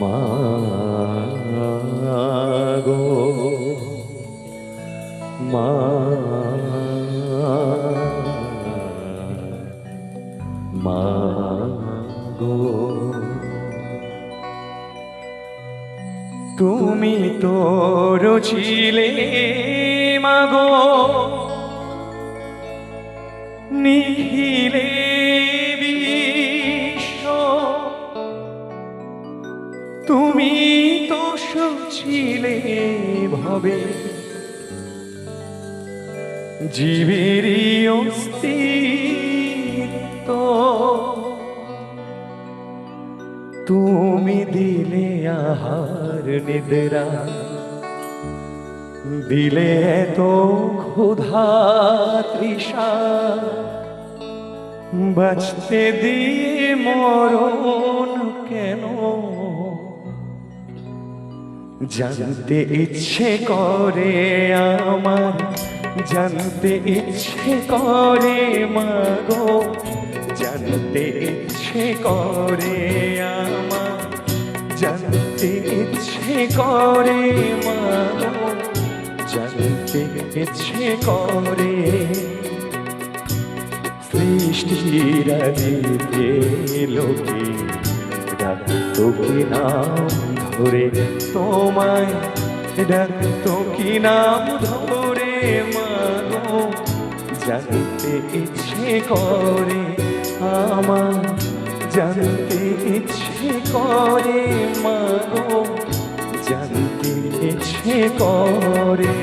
মা মা মা গো। তুমি তো রছিলে মাগো নিখিলে ভবে। জীবেরই অস্তিত্ব। তুমি দিলে আহার নিদ্রা, দিলে তো ক্ষুধা তৃষা। বাঁচতে দিয়ে মরণ কেন? জানতে ইচ্ছে করে আমার, জানতে ইচ্ছে করে মাগো, জানতে ইচ্ছে করে আমার, জানতে ইচ্ছে করে মাগো, জানতে ইচ্ছে করে। সৃষ্টিরা দিতে লোকে কি নাম ধরে তোমায় ডাকতো কি নাম ধরে মাগো? জানতে ইচ্ছে করে আমার জানতে ইচ্ছে করে মাগো। জানতে ইচ্ছে করে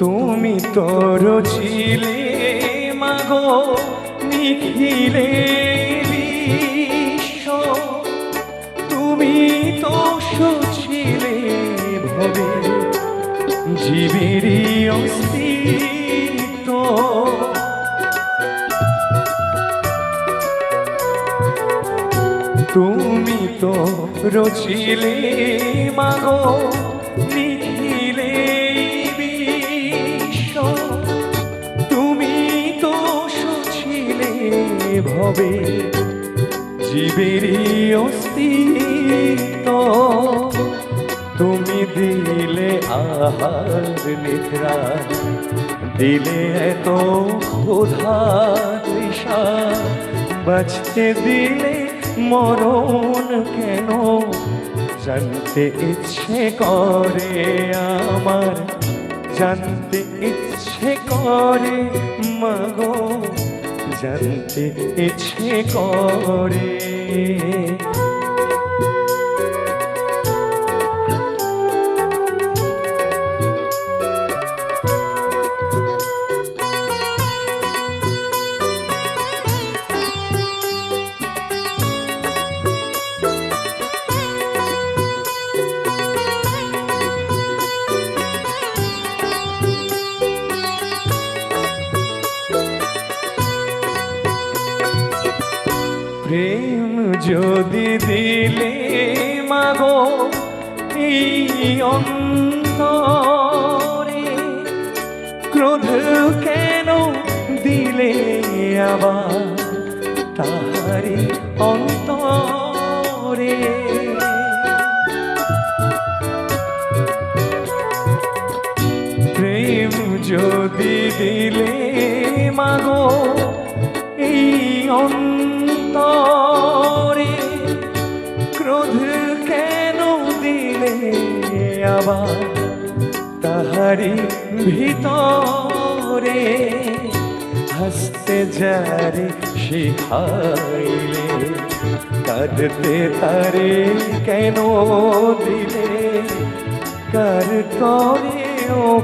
তুমি তোর ছিলে মাগো, নিখিলে তুমি তো ছিলে ভবে, জীবেরই অস্তিত্ব। তুমি তো রচিলে, মাগো, নিখিলে ভবে জীবেরই অস্তিত্ব। তুমি দিলে আহার নিদ্রা, দিলে এত ক্ষুধা তৃষা। বাঁচতে দিলে মরণ কেন? জানতে ইচ্ছে করে আমার, জানতে ইচ্ছে করে মাগো। জানতে ইচ্ছে করে। প্রেম যদি দিলে মাগো, এই অন্তরে ক্রোধ কেন দিলে আবার তাহারি অন্তরে? প্রেম যদি দিলে মাগো, এই অন্তরে আবার তাহারি ভিতরে হাসতে যারে শিখাইলে কাঁদতে তারে কেন দিলে? কার করে ও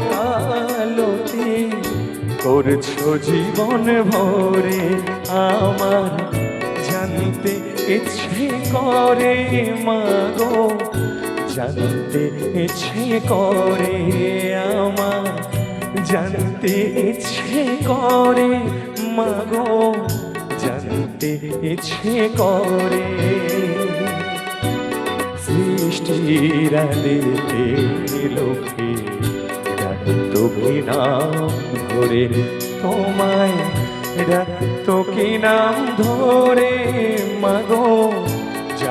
করছ জীবন ভরে আমার জানতে ইচ্ছে করে মাগো? জানতে ইচ্ছে করে আমার, জানতে ইচ্ছে করে মাগো জানতে ইচ্ছে করে। লোকে ডাকত নাম ধরে তোমায় ডাকত কি নাম ধরে মাগো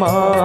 মাগো মা